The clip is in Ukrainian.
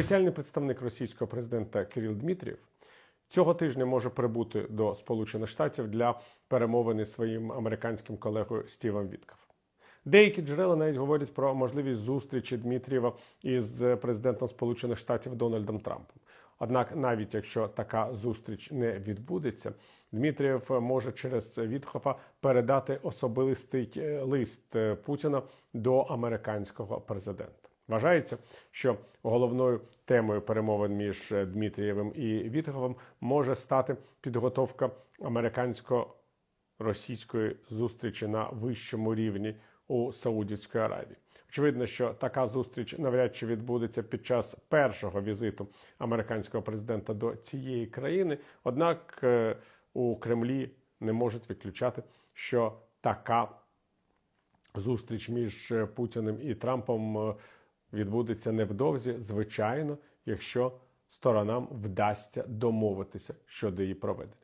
Спеціальний представник російського президента Кирил Дмитрієв цього тижня може прибути до Сполучених Штатів для перемовини своїм американським колегою Стівом Вітков. Деякі джерела навіть говорять про можливість зустрічі Дмитрієва із президентом Сполучених Штатів Дональдом Трампом. Однак, навіть якщо така зустріч не відбудеться, Дмитрієв може через Вітхофа передати особистий е, лист е, Путіна до американського президента. Вважається, що головною темою перемовин між е, Дмитрієвим і Вітховим може стати підготовка американсько-російської зустрічі на вищому рівні у Саудівській Аравії. Очевидно, що така зустріч навряд чи відбудеться під час першого візиту американського президента до цієї країни. Однак е, у Кремлі не можуть виключати, що така зустріч між е, Путіним і Трампом відбудеться невдовзі, звичайно, якщо сторонам вдасться домовитися щодо її проведення.